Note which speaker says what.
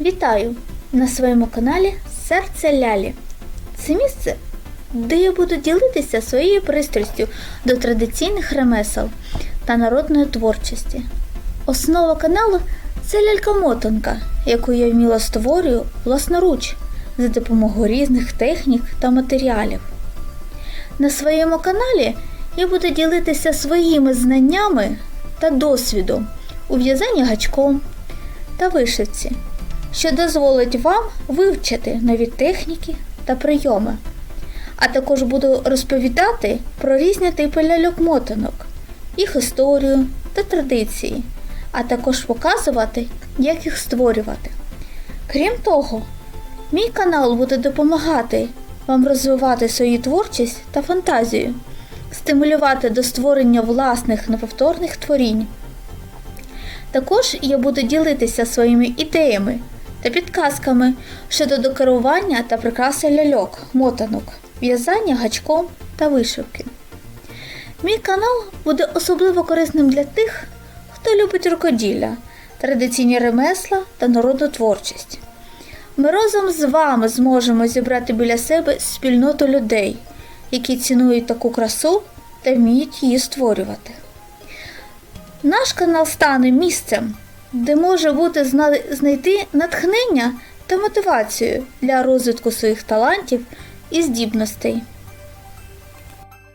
Speaker 1: Вітаю на своєму каналі Серце Лялі. Це місце, де я буду ділитися своєю пристрастю до традиційних ремесел та народної творчості. Основа каналу це лялька-мотанка, яку я вміло створюю власноруч за допомогою різних технік та матеріалів. На своєму каналі я буду ділитися своїми знаннями та досвідом у в'язанні гачком та вишивці, що дозволить вам вивчити нові техніки та прийоми. А також буду розповідати про різні типи ляльок-мотанок, їх історію та традиції, а також показувати, як їх створювати. Крім того, мій канал буде допомагати вам розвивати свою творчість та фантазію, стимулювати до створення власних неповторних творінь. Також я буду ділитися своїми ідеями та підказками щодо декорування та прикраси ляльок, мотанок, в'язання гачком та вишивки. Мій канал буде особливо корисним для тих, хто любить рукоділля, традиційні ремесла та народну творчість. Ми разом з вами зможемо зібрати біля себе спільноту людей, які цінують таку красу та вміють її створювати. Наш канал стане місцем, де може бути зна- знайти натхнення та мотивацію для розвитку своїх талантів і здібностей.